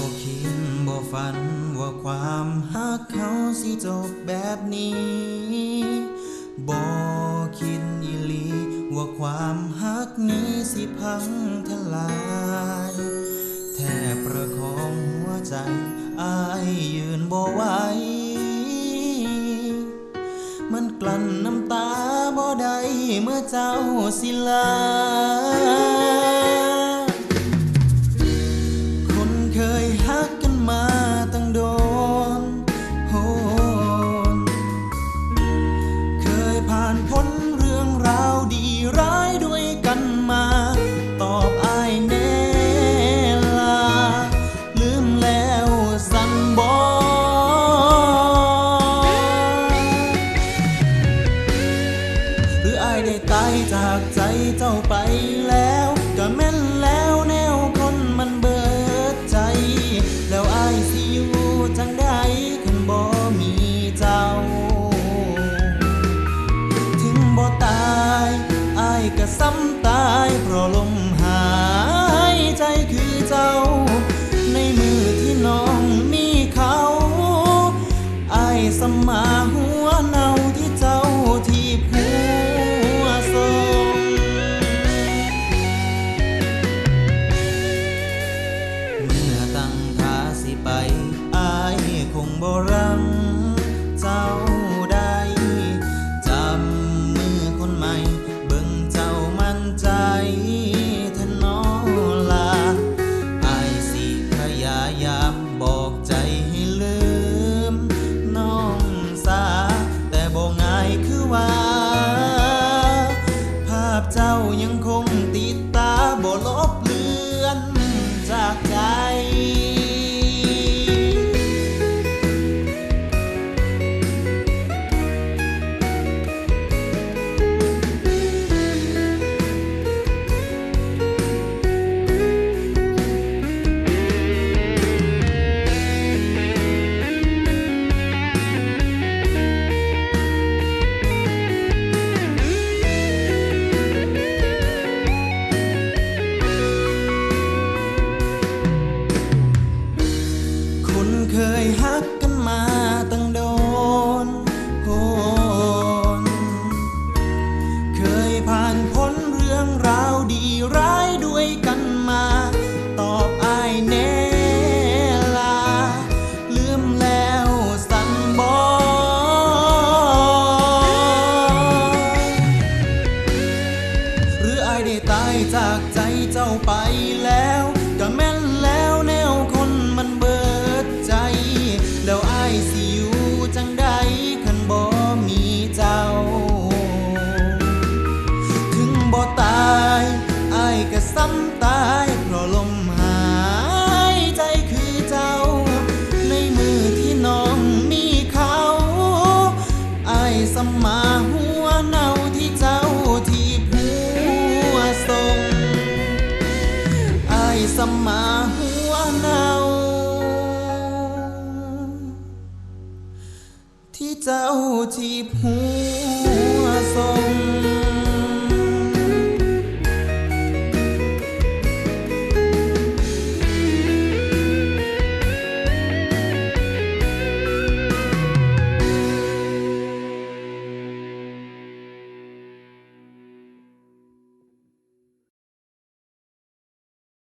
บ่คิดบ่ฝันว่าความฮักเขาสิจบแบบนี้บ่คิดอีหลีว่าความฮักนี้สิพังทลายแทบประคองหัวใจอายยืนบ่ไหวมันกลั้นน้ำตาบ่ได้เมื่อเจ้าสิลาายได้ตายจากใจเจ้าไปแล้ว ก็แม่นแล้วแนวคนมันเบิดใจ แล้วอายสิอยู่จังได้คันบ่มีเจ้า ถึงบ่ตายอายก็ซ้ำตายเพราะลมหายใจคือเจ้า ในมือที่น้องมีเขาอายสมมา ซ้ำตายเพราะลมหายใจคือเจ้า ในมือที่น้องมีเขาไอายสมมาหัวเนาที่เจ้าที่ผัวทรงอายสมมาหัวเนาที่เจ้าที่ผัวทรง